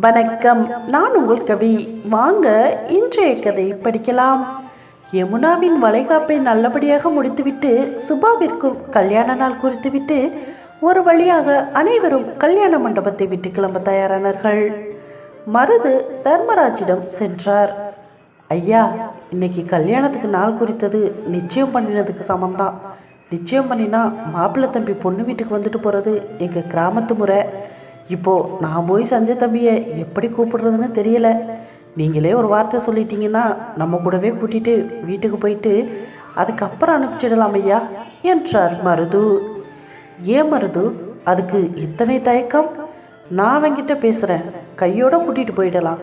வணக்கம். நான் உங்கள் கவி. வாங்க இன்றைய கதை படிக்கலாம். யமுனாவின் வளைகாப்பை நல்லபடியாக முடித்துவிட்டு சுபாவிற்கும் கல்யாண நாள் குறித்துவிட்டு ஒரு வழியாக அனைவரும் கல்யாண மண்டபத்தை விட்டு கிளம்ப தயாரானார்கள். மருது தர்மராஜிடம் சென்றார். ஐயா இன்னைக்கு கல்யாணத்துக்கு நாள் குறித்தது நிச்சயம் பண்ணினதுக்கு சமம்தான். நிச்சயம் பண்ணினா மாப்பிள்ளை தம்பி பொண்ணு வீட்டுக்கு வந்துட்டு போகிறது எங்கள் கிராமத்து முறை. இப்போது நான் போய் சஞ்சய் தம்பியை எப்படி கூப்பிடுறதுன்னு தெரியல. நீங்களே ஒரு வார்த்தை சொல்லிட்டீங்கன்னா நம்ம கூடவே கூட்டிகிட்டு வீட்டுக்கு போயிட்டு அதுக்கப்புறம் அனுப்பிச்சிடலாம் ஐயா என்றார் மருது. ஏன் மருது அதுக்கு இத்தனை தயக்கம்? நான் அவங்கிட்ட பேசுகிறேன் கையோட கூட்டிகிட்டு போயிடலாம்.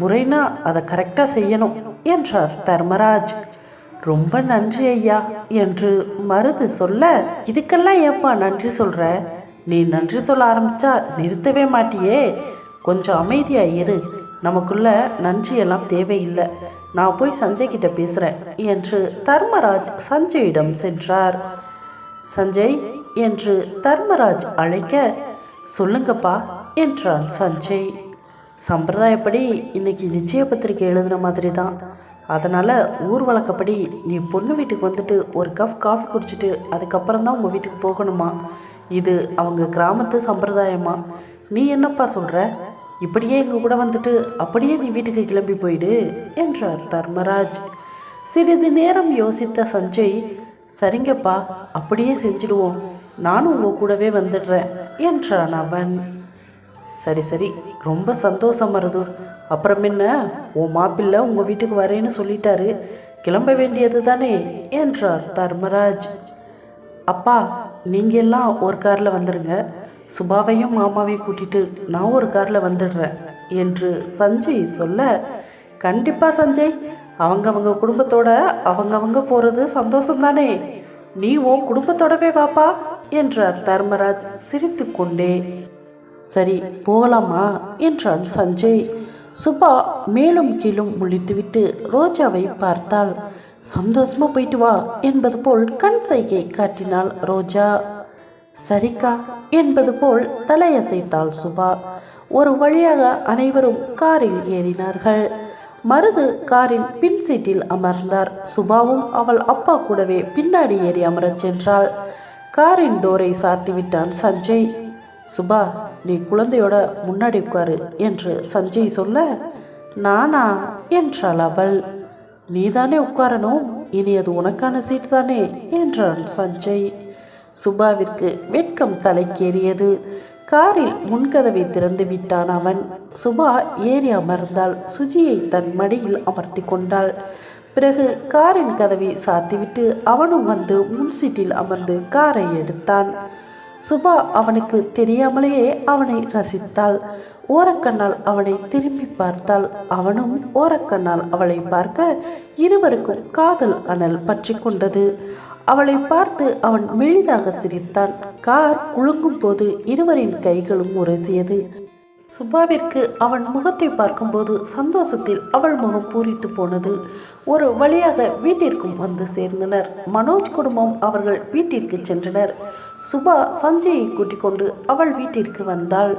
முறைனா அதை கரெக்டாக செய்யணும் என்றார் தர்மராஜ். ரொம்ப நன்றி ஐயா என்று மருது சொல்ல இதுக்கெல்லாம் ஏப்பா நன்றி சொல்கிறேன் நீ நன்றி சொல்ல ஆரம்பிச்சா நிறுத்தவே மாட்டியே. கொஞ்சம் அமைதியாக இரு. நமக்குள்ள நன்றியெல்லாம் தேவையில்லை. நான் போய் சஞ்சய் கிட்ட பேசுகிறேன் என்று தர்மராஜ் சஞ்சயிடம் சென்றார். சஞ்சய் என்று தர்மராஜ் அழைக்க சொல்லுங்கப்பா என்றான் சஞ்சய். சம்பிரதாயப்படி இன்னைக்கு நிச்சய பத்திரிக்கை எழுதுன மாதிரி தான் அதனால் ஊர் வழக்கப்படி நீ பொண்ணு வீட்டுக்கு வந்துட்டு ஒரு கப் காஃபி குடிச்சிட்டு அதுக்கப்புறம் தான் உங்கள் வீட்டுக்கு போகணுமா? இது அவங்க கிராமத்து சம்பிரதாயமா? நீ என்னப்பா சொல்கிற இப்படியே எங்கள் கூட வந்துட்டு அப்படியே நீ வீட்டுக்கு கிளம்பி போயிடு என்றார் தர்மராஜ். சிறிது நேரம் யோசித்த சஞ்சய் சரிங்கப்பா அப்படியே செஞ்சிடுவோம். நானும் உங்கள் கூடவே வந்துடுறேன் என்றான் அவன். சரி சரி ரொம்ப சந்தோஷம் வருது அப்புறம் என்ன? உன் மாப்பிள்ளை உங்கள் வீட்டுக்கு வரேன்னு சொல்லிட்டாரு. கிளம்ப வேண்டியது தானே என்றார் தர்மராஜ். அப்பா நீங்கள் எல்லாம் ஒரு காரில் வந்துடுங்க சுபாவையும் மாமாவையும் கூட்டிட்டு நான் ஒரு காரில் வந்துடுறேன் என்று சஞ்சய் சொல்ல கண்டிப்பாக சஞ்சய். அவங்கவங்க குடும்பத்தோட அவங்கவங்க போகிறது சந்தோஷம் தானே நீ உன் குடும்பத்தோடவே வாப்பா என்றார் தர்மராஜ் சிரித்து கொண்டே சரி போகலாமா? என்றான் சஞ்சய். சுபா மேலும் கீழும் முழித்துவிட்டு ரோஜாவை பார்த்தாள். சந்தோஷமா போயிட்டு வா என்பது போல் கண் சைகை காட்டினாள் ரோஜா. சரிக்கா என்பது போல் தலையசைத்தாள் சுபா. ஒரு வழியாக அனைவரும் காரில் ஏறினார்கள். மருது காரின் பின் சீட்டில் அமர்ந்தார். சுபாவும் அவள் அப்பா கூடவே பின்னாடி ஏறி அமரச் சென்றாள். காரின் டோரை சாத்திவிட்டான் சஞ்சய். சுபா நீ குழந்தையோட முன்னாடி உட்காரு என்று சஞ்சய் சொல்ல நானா? என்றாள் அவள். நீதானே உட்காரணும்? இனி அது உனக்கான சீட் தானே? என்றான் சஞ்சய். சுபாவிற்கு வெட்கம் தலைக்கேறியது. காரில் முன்கதவை திறந்து விட்டான் அவன். சுபா ஏறி அமர்ந்தாள். சுஜியை தன் மடியில் அமர்த்தி கொண்டாள். பிறகு காரின் கதவை சாத்திவிட்டு அவனும் வந்து முன் சீட்டில் அமர்ந்து காரை எடுத்தான். சுபா அவனுக்கு தெரியாமலேயே அவனை ரசித்தாள். ஓரக்கண்ணால் அவனை திரும்பி பார்த்தாள் அவனும் ஓரக்கண்ணால் அவளை பார்க்க இருவருக்கும் காதல் அனல் பற்றி கொண்டது. அவளை பார்த்து அவன் மெளிதாக சிரித்தான். கார் குலுங்கும் போது இருவரின் கைகளும் உரசியது. சுபாவிற்கு அவன் முகத்தை பார்க்கும்போது சந்தோஷத்தில் அவள் முகம் பூரித்து போனது. ஒரு வழியாக வீட்டிற்கும் வந்து சேர்ந்தனர். மனோஜ் குடும்பம் அவர்கள் வீட்டிற்கு சென்றனர். சுபா சஞ்சயை கூட்டிக் கொண்டு அவள் வீட்டிற்கு வந்தாள்.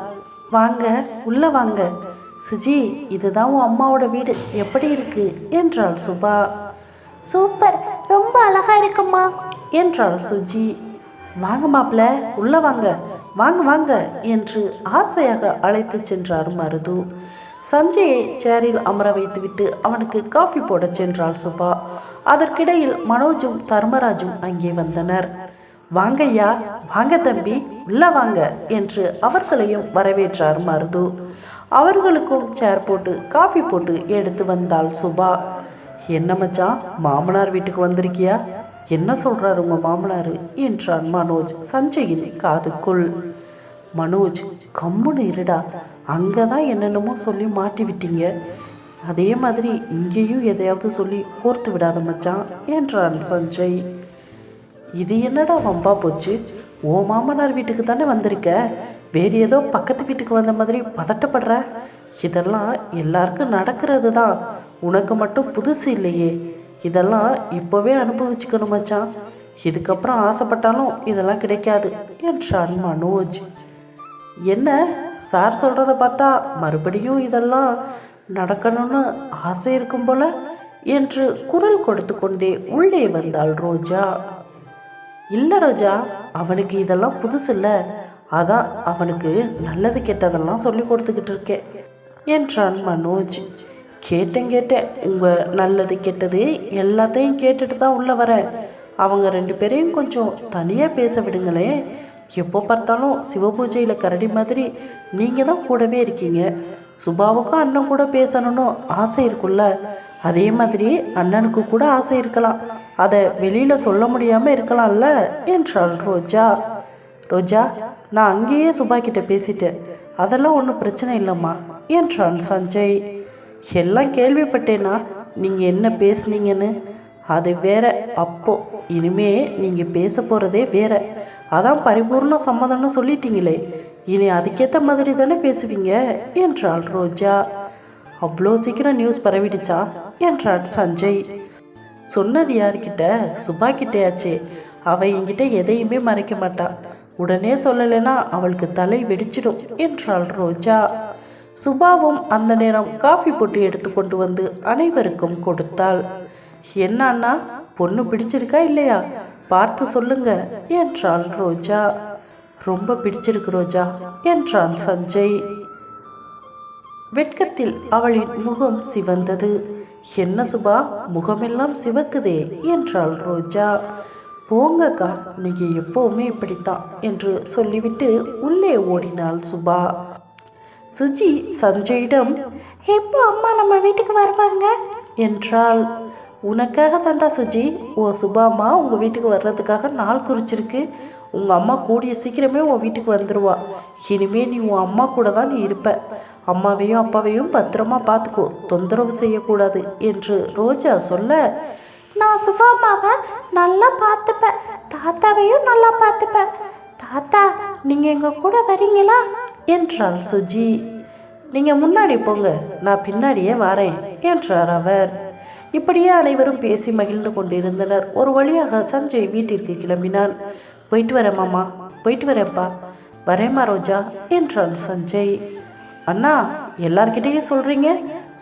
வாங்க உள்ள வாங்க. சுஜி இதுதான் உன் அம்மாவோட வீடு. எப்படி இருக்கு? என்றாள் சுபா. சூப்பர். ரொம்ப அழகா இருக்குமா என்றாள் சுஜி. வாங்க மாப்பிள்ள உள்ள வாங்க. வாங்க வாங்க என்று ஆசையாக அழைத்து சென்றார் மருது. சஞ்சயை சேரில் அமர வைத்துவிட்டு அவனுக்கு காஃபி போடச் சென்றாள் சுபா. அதற்கிடையில் மனோஜும் தர்மராஜும் அங்கே வந்தனர். வாங்கய்யா வாங்க தம்பி உள்ள வாங்க என்று அவர்களையும் வரவேற்றார் மருது. அவர்களுக்கும் சேர் போட்டு காஃபி போட்டு எடுத்து வந்தாள் சுபா. என்ன மச்சான் மாமனார் வீட்டுக்கு வந்திருக்கியா? என்ன சொல்றாரு உங்க மாமனார்? என்றான் மனோஜ் சஞ்சயின் காதுக்குள். மனோஜ் கம்முன்னு இருடா அங்கே தான் என்னென்னமோ சொல்லி மாட்டி விட்டீங்க. அதே மாதிரி இங்கேயும் எதையாவது சொல்லி கோர்த்து விடாத மச்சான் என்றான் சஞ்சய். இது என்னடா வம்பா போச்சு? ஓ மாமனார் வீட்டுக்கு தானே வந்திருக்க? வேறு ஏதோ பக்கத்து வீட்டுக்கு வந்த மாதிரி பதட்டப்படுற? இதெல்லாம் எல்லாருக்கும் நடக்கிறது தான். உனக்கு மட்டும் புதுசு இல்லையே. இதெல்லாம் இப்போவே அனுபவிச்சுக்கணும் மச்சான். இதுக்கப்புறம் ஆசைப்பட்டாலும் இதெல்லாம் கிடைக்காது என்றான் மனோஜ். என்ன? சார் சொல்கிறத பார்த்தா மறுபடியும் இதெல்லாம் நடக்கணும்னு ஆசை இருக்கும் போல? என்று குரல் கொடுத்து கொண்டே உள்ளே வந்தாள் ரோஜா. இல்லை ரோஜா அவனுக்கு இதெல்லாம் புதுசு இல்லை. அதான் அவனுக்கு நல்லது கெட்டதெல்லாம் சொல்லி கொடுத்துக்கிட்டு இருக்கேன் என்றான் மனோஜ். கேட்டேன் கேட்டேன். உங்கள் நல்லது கெட்டது எல்லாத்தையும் கேட்டுட்டு தான் உள்ளே வரேன் அவங்க ரெண்டு பேரையும் கொஞ்சம் தனியாக பேச விடுங்களேன் எப்போ பார்த்தாலும் சிவ பூஜையில் கரடி மாதிரி நீங்கள் தான் கூடவே இருக்கீங்க. சுபாவுக்கும் அண்ணன் கூட பேசணும்னு ஆசை இருக்குல்ல அதே மாதிரி அண்ணனுக்கு கூட ஆசை இருக்கலாம். அதை வெளியில் சொல்ல முடியாமல் இருக்கலாம்ல? என்றாள் ரோஜா. ரோஜா நான் அங்கேயே சுபா கிட்ட பேசிட்டேன். அதெல்லாம் ஒன்றும் பிரச்சனை இல்லைம்மா என்றான் சஞ்சய். எல்லாம் கேள்விப்பட்டேனா நீங்கள் என்ன பேசுனீங்கன்னு? அது வேற அப்போ இனிமே நீங்கள் பேச போகிறதே வேற. அதான் பரிபூர்ண சம்மதம்னு சொல்லிட்டீங்களே இனி அதுக்கேற்ற மாதிரி தானே பேசுவீங்க? என்றாள் ரோஜா. அவ்வளோ சீக்கிரம் நியூஸ் பரவிடுச்சா? என்றான் சஞ்சய். சொன்னது யார்கிட்ட? சுபா கிட்டேயாச்சே. அவ என்கிட்ட எதையுமே மறைக்க மாட்டா. உடனே சொல்லலைன்னா அவளுக்கு தலை வெடிச்சிடும் என்றாள் ரோஜா. சுபாவும் அந்த நேரம் காஃபி போட்டு எடுத்து கொண்டு வந்து அனைவருக்கும் கொடுத்தாள். என்ன அண்ணா பொண்ணு பிடிச்சிருக்கா இல்லையா? பார்த்து சொல்லுங்க என்றாள் ரோஜா. ரொம்ப பிடிச்சிருக்கு ரோஜா என்றான் சஞ்சய். வெட்கத்தில் அவளின் முகம் சிவந்தது. என்ன சுபா முகமெல்லாம் சிவக்குதே என்றாள் ரோஜா. போங்கக்கா நீங்க எப்பவுமே இப்படித்தான் என்று சொல்லிவிட்டு உள்ளே ஓடினாள் சுபா. சுஜி சஞ்சயிடம் எப்போ அம்மா நம்ம வீட்டுக்கு வருவாங்க? என்றாள். உனக்காக தாண்டா சுஜி ஓ சுபாம்மா உங்கள் வீட்டுக்கு வர்றதுக்காக நாள் குறிச்சிருக்கு. உங்கள் அம்மா கூடிய சீக்கிரமே உன் வீட்டுக்கு வந்துடுவா இனிமே நீ உன் அம்மா கூட தான் நீ இருப்ப. அம்மாவையும் அப்பாவையும் பத்திரமா பார்த்துக்கோ தொந்தரவு செய்யக்கூடாது என்று ரோஜா சொல்ல நான் சுபாமாவை நல்லா பார்த்துப்பேன் தாத்தாவையும் நல்லா பார்த்துப்பேன் தாத்தா நீங்கள் எங்கள் கூட வரீங்களா? என்றாள் சுஜி. நீங்கள் முன்னாடி போங்க. நான் பின்னாடியே வரேன் என்றார் அவர். இப்படியே அனைவரும் பேசி மகிழ்ந்து கொண்டிருந்தனர். ஒரு வழியாக சஞ்சய் வீட்டிற்கு கிளம்பினான். போயிட்டு வரேன் மாமா. போயிட்டு வரேன்ப்பா. வரேம்மா ரோஜா என்றான் சஞ்சய். அண்ணா எல்லார்கிட்டயும் சொல்கிறீங்க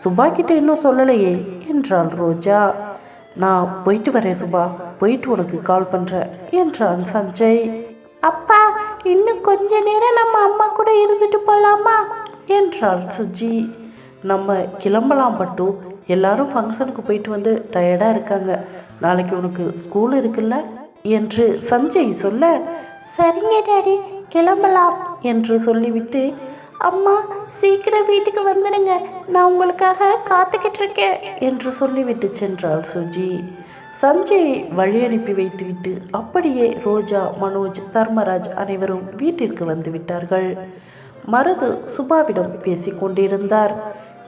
சுபா கிட்ட இன்னும் சொல்லலையே என்றாள் ரோஜா. நான் போயிட்டு வரேன் சுபா. போயிட்டு உனக்கு கால் பண்ணுறேன் என்றான் சஞ்சய். அப்பா இன்னும் கொஞ்ச நேரம் நம்ம அம்மா கூட இருந்துட்டு போகலாமா என்றாள் சுஜி. நம்ம கிளம்பலாம் பட்டு. எல்லாரும் ஃபங்க்ஷனுக்கு போயிட்டு வந்து டயர்டாக இருக்காங்க. நாளைக்கு உனக்கு ஸ்கூல் இருக்குல்ல? என்று சஞ்சய் சொல்ல சரிங்க டாடி கிளம்பலாம் என்று சொல்லிவிட்டு அம்மா சீக்கிரம் வீட்டுக்கு வந்துடுங்க நான் உங்களுக்காக காத்துக்கிட்டு இருக்கேன் என்று சொல்லிவிட்டு சென்றாள் சுஜி. சஞ்சயை வழி அனுப்பி வைத்துவிட்டு அப்படியே ரோஜா மனோஜ் தர்மராஜ் அனைவரும் வீட்டிற்கு வந்து விட்டார்கள். மருது சுபாவிடம் பேசிக்கொண்டிருந்தார்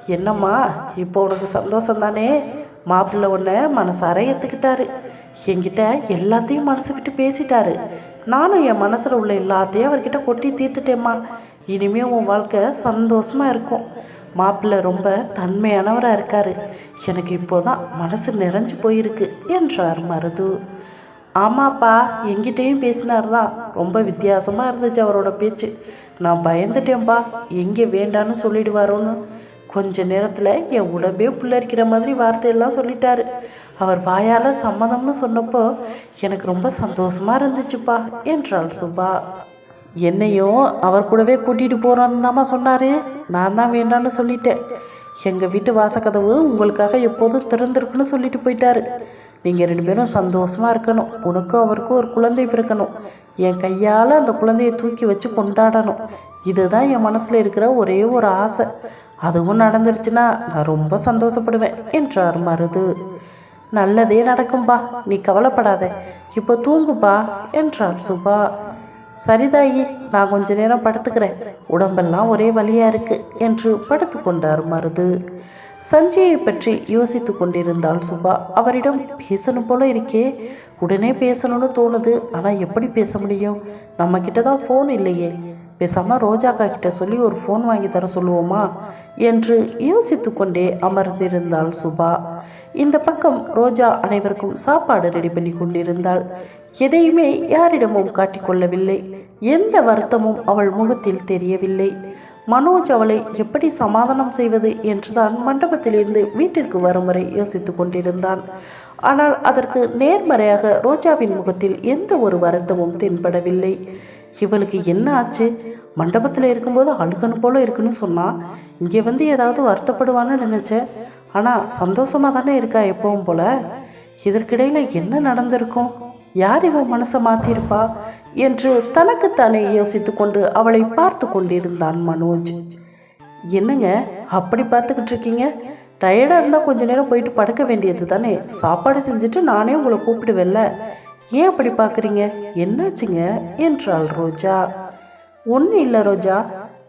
என்னம்மா இப்போ உனக்கு சந்தோஷம் தானே மாப்பிள்ளை உன்னை மனசார ஏற்றுக்கிட்டாரு என்கிட்ட எல்லாத்தையும் மனசு விட்டு பேசிட்டாரு. நானும் என் மனசில் உள்ள எல்லாத்தையும் அவர்கிட்ட கொட்டி தீர்த்துட்டேம்மா. இனிமே உன் வாழ்க்கை சந்தோஷமாக இருக்கும். மாப்பிள்ளை ரொம்ப தன்மையானவராக இருக்காரு. எனக்கு இப்போதான் மனசு நிறைஞ்சு போயிருக்கு என்றார் மருது. ஆமாப்பா எங்கிட்டேயும் பேசினார் தான் ரொம்ப வித்தியாசமாக இருந்துச்சு அவரோட பேச்சு. நான் பயந்துட்டேன்ப்பா எங்கே வேண்டான்னு சொல்லிடுவாரோன்னு. கொஞ்ச நேரத்தில் என் உடம்பே புல்லரிக்கிற மாதிரி வார்த்தையெல்லாம் சொல்லிட்டாரு. அவர் வாயால் சம்மதம்னு சொன்னப்போ எனக்கு ரொம்ப சந்தோஷமாக இருந்துச்சுப்பா என்றாள் சுபா. என்னையும் அவர் கூடவே கூட்டிகிட்டு போகிறோன்னு தாம்மா சொன்னார் நான் தான் வேண்டான்னு சொல்லிட்டேன். எங்கள் வீட்டு வாசக்கதவு உங்களுக்காக எப்போதும் திறந்திருக்குன்னு சொல்லிட்டு போயிட்டாரு. நீங்கள் ரெண்டு பேரும் சந்தோஷமாக இருக்கணும். உனக்கும் அவருக்கும் ஒரு குழந்தை பிறக்கணும். என் கையால் அந்த குழந்தையை தூக்கி வச்சு கொண்டாடணும். இதுதான் என் மனசில் இருக்கிற ஒரே ஒரு ஆசை. அதுவும் நடந்துருச்சுன்னா நான் ரொம்ப சந்தோஷப்படுவேன் என்றார் மருது. நல்லதே நடக்கும்பா. நீ கவலைப்படாத. இப்போ தூங்குப்பா என்றாள் சுபா. சரிதாயி நான் கொஞ்ச நேரம் படுத்துக்கிறேன். உடம்பெல்லாம் ஒரே வழியாக இருக்கு என்று படுத்து கொண்டார் மருது. சஞ்சயை பற்றி யோசித்து கொண்டிருந்தாள் சுபா. அவரிடம் பேசணும் போல இருக்கே. உடனே பேசணும்னு தோணுது. ஆனால் எப்படி பேச முடியும்? நம்ம கிட்ட தான் ஃபோன் இல்லையே. பேசாமல் ரோஜாக்கா கிட்ட சொல்லி ஒரு ஃபோன் வாங்கி தர சொல்லுவோமா? என்று யோசித்து கொண்டே அமர்ந்திருந்தாள் சுபா. இந்த பக்கம் ரோஜா அனைவருக்கும் சாப்பாடு ரெடி பண்ணி கொண்டிருந்தாள். எதையுமே யாரிடமும் காட்டிக்கொள்ளவில்லை எந்த வருத்தமும் அவள் முகத்தில் தெரியவில்லை. மனோஜ் அவளை எப்படி சமாதானம் செய்வது என்றுதான் மண்டபத்திலிருந்து வீட்டிற்கு வரும் வரை யோசித்துக் கொண்டிருந்தான். ஆனால் அதற்கு நேர்மறையாக ரோஜாவின் முகத்தில் எந்த ஒரு வருத்தமும் தென்படவில்லை. இவளுக்கு என்ன ஆச்சு? மண்டபத்தில் இருக்கும்போது அழுகணும் போல இருக்குன்னு சொன்னா இங்கே வந்து ஏதாவது வருத்தப்படுவான்னு நினைச்சேன் ஆனால் சந்தோஷமாக தானே இருக்கா எப்பவும் போல்? இதற்கிடையில் என்ன நடந்திருக்கும்? யார் இவன் மனசை மாற்றிருப்பா என்று தனக்குத்தானே யோசித்து கொண்டு அவளை பார்த்து கொண்டிருந்தான் மனோஜ். என்னங்க அப்படி பார்த்துக்கிட்டு இருக்கீங்க? டயர்டாக இருந்தால் கொஞ்ச நேரம் போயிட்டு படுக்க வேண்டியது தானே? சாப்பாடு செஞ்சுட்டு நானே உங்களை கூப்பிடுவேல்ல ஏன் அப்படி பார்க்குறீங்க? என்னாச்சுங்க? என்றாள் ரோஜா. ஒன்றும் இல்லை ரோஜா.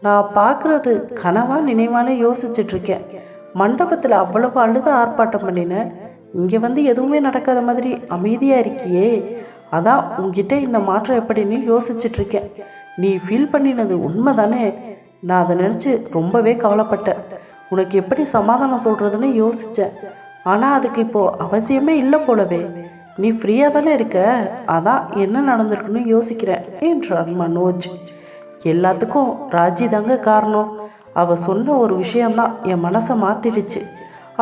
நான் பார்க்குறது கனவா நினைவானே யோசிச்சுட்ருக்கேன் மண்டபத்தில் அவ்வளவு அழுத ஆர்ப்பாட்டம் பண்ணினேன் இங்கே வந்து எதுவுமே நடக்காத மாதிரி அமைதியாக இருக்கியே. அதான் உங்ககிட்ட இந்த மாற்றம் எப்படின்னு யோசிச்சிட்ருக்கேன் நீ ஃபீல் பண்ணினது உண்மை தானே நான் அதை நினச்சி ரொம்பவே கவலைப்பட்டேன். உனக்கு எப்படி சமாதானம் சொல்கிறதுன்னு யோசித்தேன் ஆனால் அதுக்கு இப்போது அவசியமே இல்லை போலவே. நீ ஃப்ரீயாக தானே இருக்க? அதான் என்ன நடந்திருக்குன்னு யோசிக்கிறேன் என்றார் மனோஜ். எல்லாத்துக்கும் ராஜி தாங்க காரணம். அவள் சொன்ன ஒரு விஷயம்தான் என் மனசை மாத்திடுச்சு.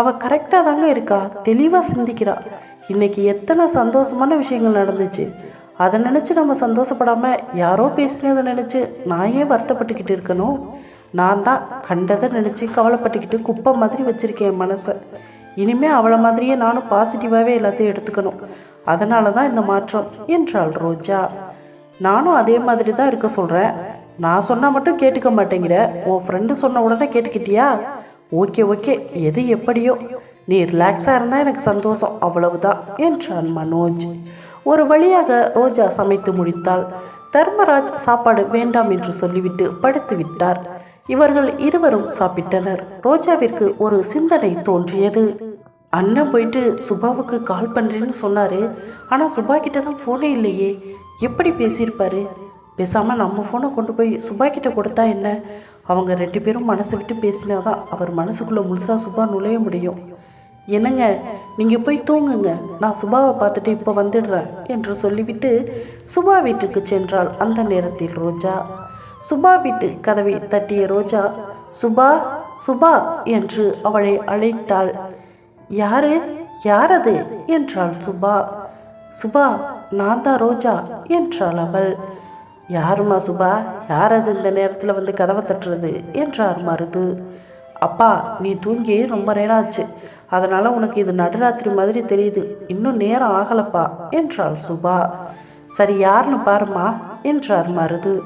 அவள் கரெக்டாக தாங்க இருக்கா? தெளிவாக சிந்திக்கிறா. இன்னைக்கு எத்தனை சந்தோஷமான விஷயங்கள் நடந்துச்சு. அதை நினச்சி நம்ம சந்தோஷப்படாமல் யாரோ பேசினதை நினச்சி நான் ஏன் வருத்தப்பட்டுக்கிட்டு இருக்கணும். நான் தான் கண்டதை நினச்சி கவலைப்பட்டுக்கிட்டு குப்பை மாதிரி வச்சுருக்கேன் என் மனசை. இனிமேல் அவளை மாதிரியே நானும் பாசிட்டிவாகவே எல்லாத்தையும் எடுத்துக்கணும். அதனால தான் இந்த மாற்றம் என்றாள் ரோஜா. நானும் அதே மாதிரி தான் இருக்க சொல்கிறேன் நான் சொன்னால் மட்டும் கேட்டுக்க மாட்டேங்கிற. உன் ஃப்ரெண்டு சொன்ன உடனே கேட்டுக்கிட்டியா? Okay okay. எது எப்படியோ. நீ ரிலாக்ஸாக இருந்தால் எனக்கு சந்தோஷம். அவ்வளவுதான். என்றான் மனோஜ். ஒரு வழியாக ரோஜா சமைத்து முடித்தாள். தர்மராஜ் சாப்பாடு வேண்டாம் என்று சொல்லிவிட்டு படுத்து விட்டார். இவர்கள் இருவரும் சாப்பிட்டனர். ரோஜாவிற்கு ஒரு சிந்தனை தோன்றியது. அண்ணன் போயிட்டு சுபாவுக்கு கால் பண்ணுறேன்னு சொன்னாரு. ஆனால் சுபா கிட்ட தான் ஃபோனே இல்லையே. எப்படி பேசியிருப்பாரு? பேசாமல் நம்ம ஃபோனை கொண்டு போய் சுபா கொடுத்தா என்ன? அவங்க ரெண்டு பேரும் மனசை விட்டு பேசினாதான் அவர் மனசுக்குள்ளே முழுசாக சுபா நுழைய முடியும். என்னங்க நீங்கள் போய் தூங்குங்க. நான் சுபாவை பார்த்துட்டு இப்போ வந்துடுறேன் என்று சொல்லிவிட்டு சுபா வீட்டுக்கு சென்றாள் அந்த நேரத்தில் ரோஜா. சுபா வீட்டு கதவை தட்டிய ரோஜா சுபா சுபா என்று அவளை அழைத்தாள். யாரு? யார் அது என்றாள் சுபா. சுபா நான் தான் ரோஜா என்றாள் அவள். யாருமா சுபா? யார் அது இந்த நேரத்தில் வந்து கதவை தட்டுறது? என்றார் மருது. அப்பா நீ தூங்கி ரொம்ப நேரம் ஆச்சு அதனால் உனக்கு இது நடுராத்திரி மாதிரி தெரியுது. இன்னும் நேரம் ஆகலப்பா என்றாள் சுபா. சரி யாருன்னு பாருமா என்றார் மருது.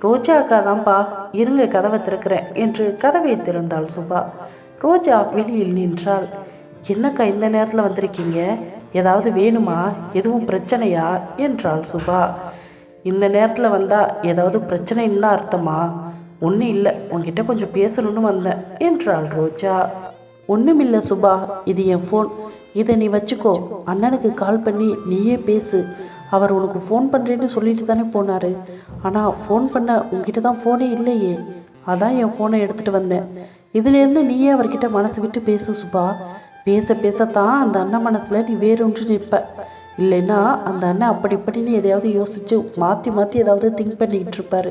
ரோஜா அக்கா தான்ப்பா இருங்க கதவை திறக்கிறேன் என்று கதவை திறந்தாள் சுபா. ரோஜா வெளியில் நின்றாள். என்னக்கா இந்த நேரத்தில் வந்திருக்கீங்க? ஏதாவது வேணுமா? எதுவும் பிரச்சனையா? என்றாள் சுபா. இந்த நேரத்தில் வந்தால் ஏதாவது பிரச்சனைன்னு அர்த்தமா? ஒன்றும் இல்லை. உன்கிட்ட கொஞ்சம் பேசணும்னு வந்தேன். என்றாள் ரோஜா. ஒன்றுமில்லை சுபா. இது என் ஃபோன் இதை நீ வச்சுக்கோ. அண்ணனுக்கு கால் பண்ணி நீயே பேசு. அவர் உனக்கு ஃபோன் பண்ணுறேன்னு சொல்லிட்டு தானே போனார். ஆனால் ஃபோன் பண்ண உங்ககிட்ட தான் ஃபோனே இல்லையே. அதான் என் ஃபோனை எடுத்துகிட்டு வந்தேன். இதுலேருந்து நீயே அவர்கிட்ட மனசு விட்டு பேசு சுபா. பேச பேசத்தான் அந்த அண்ணன் மனசில் நீ வேறொன்று நிற்ப இல்லைன்னா அந்த அண்ணன் அப்படி இப்படின்னு எதையாவது யோசித்து மாற்றி மாற்றி ஏதாவது திங்க் பண்ணிக்கிட்டு இருப்பார்.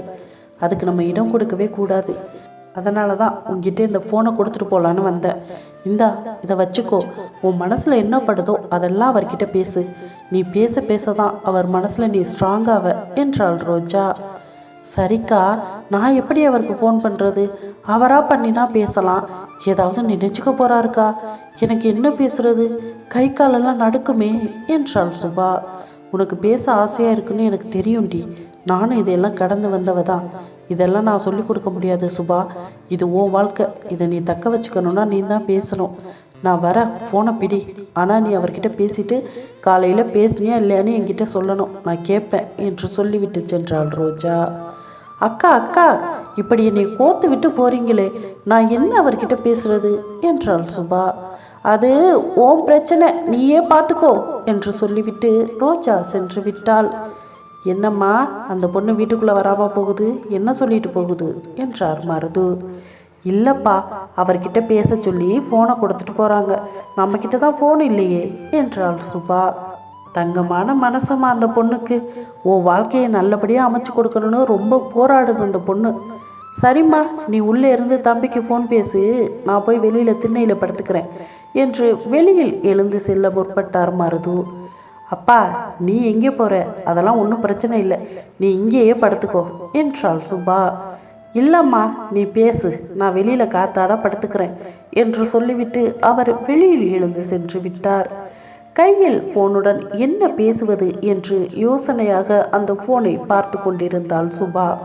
அதுக்கு நம்ம இடம் கொடுக்கவே கூடாது. அதனால தான் உங்ககிட்ட இந்த ஃபோனை கொடுத்துட்டு போகலான்னு வந்தேன். இந்தா இதை வச்சுக்கோ. உன் மனசில் என்ன படுதோ அதெல்லாம் அவர்கிட்ட பேசு. நீ பேச பேச தான் அவர் மனசில் நீ ஸ்ட்ராங்காவ என்றாள் ரோஜா. சரிக்கா நான் எப்படி அவருக்கு ஃபோன் பண்ணுறது அவராக பண்ணினா பேசலாம். ஏதாவது நினைச்சுக்க போகிறாருக்கா எனக்கு என்ன பேசுறது? கை காலெல்லாம் நடுக்குமே என்றாள் சுபா. உனக்கு பேச ஆசையாக இருக்குன்னு எனக்கு தெரியும்டி. நானும் இதையெல்லாம் கடந்து வந்தவ தான் இதெல்லாம் நான் சொல்லிக் கொடுக்க முடியாது சுபா. இது ஓ வாழ்க்கை. இதை நீ தக்க வச்சுக்கணும்னா நீ தான் பேசணும். நான் வரேன். ஃபோனை பிடி. ஆனால் நீ அவர்கிட்ட பேசிட்டு காலையில் பேசுனியா இல்லையான்னு என்கிட்ட சொல்லணும். நான் கேட்பேன் என்று சொல்லிவிட்டு சென்றாள் ரோஜா. அக்கா அக்கா இப்படி என்னை கோத்து விட்டு போறீங்களே. நான் என்ன அவர்கிட்ட பேசுறது? என்றாள் சுபா. அது ஓம் பிரச்சனை. நீயே பார்த்துக்கோ. என்று சொல்லிவிட்டு ரோஜா சென்று விட்டாள். என்னம்மா அந்த பொண்ணு வீட்டுக்குள்ளே வராமல் போகுது? என்ன சொல்லிட்டு போகுது? என்றார் மருது. இல்லைப்பா அவர்கிட்ட பேச சொல்லி ஃபோனை கொடுத்துட்டு போகிறாங்க நம்மக்கிட்ட தான் ஃபோன் இல்லையே என்றாள் சுபா. தங்கமான மனசுமா அந்த பொண்ணுக்கு. உன் வாழ்க்கையை நல்லபடியாக அமைச்சு கொடுக்கணும்னு ரொம்ப போராடுது அந்த பொண்ணு. சரிம்மா நீ உள்ளே இருந்து தம்பிக்கு ஃபோன் பேசு நான் போய் வெளியில் திண்ணையில் படுத்துக்கிறேன் என்று வெளியில் எழுந்து செல்ல முற்பட்டார் மருது. அப்பா நீ எங்கே போகிற அதெல்லாம் ஒன்றும் பிரச்சனை இல்லை. நீ இங்கேயே படுத்துக்கோ என்றாள் சுபா. இல்லைம்மா நீ பேசு நான் வெளியில் காத்தாட படுத்துக்கிறேன் என்று சொல்லிவிட்டு அவர் வெளியில் எழுந்து சென்று விட்டார். கையில் ஃபோனுடன் என்ன பேசுவது என்று யோசனையாக அந்த ஃபோனை பார்த்து கொண்டிருந்தாள் சுபா.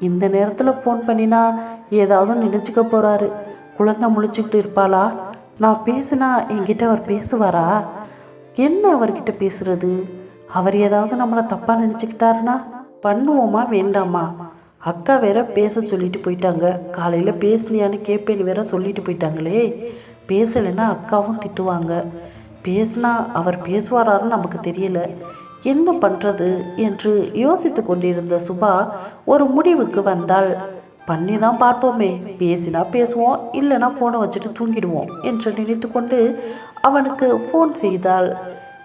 இந்த நேரத்தில் ஃபோன் பண்ணினா ஏதாவது நினச்சிக்க போகிறாரு குழந்தை முழிச்சுக்கிட்டு இருப்பாளா? நான் பேசினா என்கிட்ட அவர் பேசுவாரா? என்ன அவர்கிட்ட பேசுறது? அவர் ஏதாவது நம்மளை தப்பாக நினச்சிக்கிட்டாருன்னா பண்ணுவோமா வேண்டாமா? அக்கா வேற பேச சொல்லிட்டு போயிட்டாங்க. காலையில் பேசுனியான்னு கேட்பேன்னு வேற சொல்லிட்டு போயிட்டாங்களே. பேசலைன்னா அக்காவும் திட்டுவாங்க. பேசினா அவர் பேசுவாரான்னு நமக்கு தெரியல. என்ன பண்ணுறது என்று யோசித்து கொண்டிருந்த சுபா ஒரு முடிவுக்கு வந்தால் பண்ணி தான் பார்ப்போமே. பேசினா பேசுவோம் இல்லைனா ஃபோனை வச்சுட்டு தூங்கிடுவோம் என்று நினைத்து கொண்டு அவனுக்கு ஃபோன் செய்தால்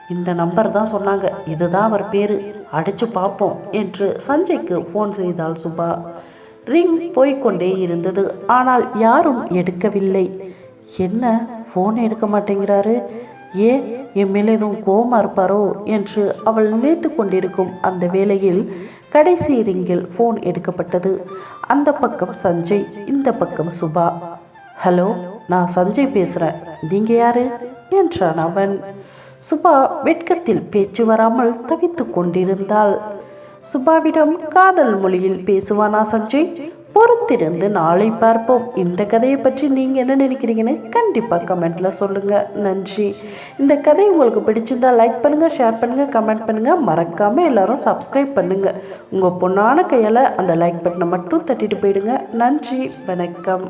இந்த நம்பர் தான் சொன்னாங்க. இதுதான் அவர் பேர். அடிச்சு பார்ப்போம் என்று சஞ்சய்க்கு ஃபோன் செய்தாள் சுபா. ரிங் போய்க்கொண்டே இருந்தது. ஆனால் யாரும் எடுக்கவில்லை. என்ன? ஃபோன் எடுக்க மாட்டேங்கிறாரு? ஏன் என் மேலே எதுவும் கோமா இருப்பாரோ? என்று அவள் நினைத்து கொண்டிருக்கும் அந்த வேளையில் கடைசி ரிங்கில் ஃபோன் எடுக்கப்பட்டது. அந்த பக்கம் சஞ்சய் இந்த பக்கம் சுபா. ஹலோ நான் சஞ்சய் பேசுகிறேன் நீங்கள் யாரு? என்றான் அவன். சுபா வெட்கத்தில் பேச்சு வராமல் தவித்து கொண்டிருந்தாள். சுபாவிடம் காதல் மொழியில் பேசுவானா சஞ்சய்? பொறுத்திருந்து நாளை பார்ப்போம். இந்த கதையை பற்றி நீங்கள் என்ன நினைக்கிறீங்கன்னு கண்டிப்பாக கமெண்ட்டில் சொல்லுங்கள் நன்றி. இந்த கதை உங்களுக்கு பிடிச்சிருந்தா லைக் பண்ணுங்கள் ஷேர் பண்ணுங்கள் கமெண்ட் பண்ணுங்கள் மறக்காமல் எல்லோரும் சப்ஸ்கிரைப் பண்ணுங்கள் உங்கள் பொண்ணான கையால் அந்த லைக் பட்டனை மட்டும் தட்டிட்டு போயிடுங்க. நன்றி வணக்கம்.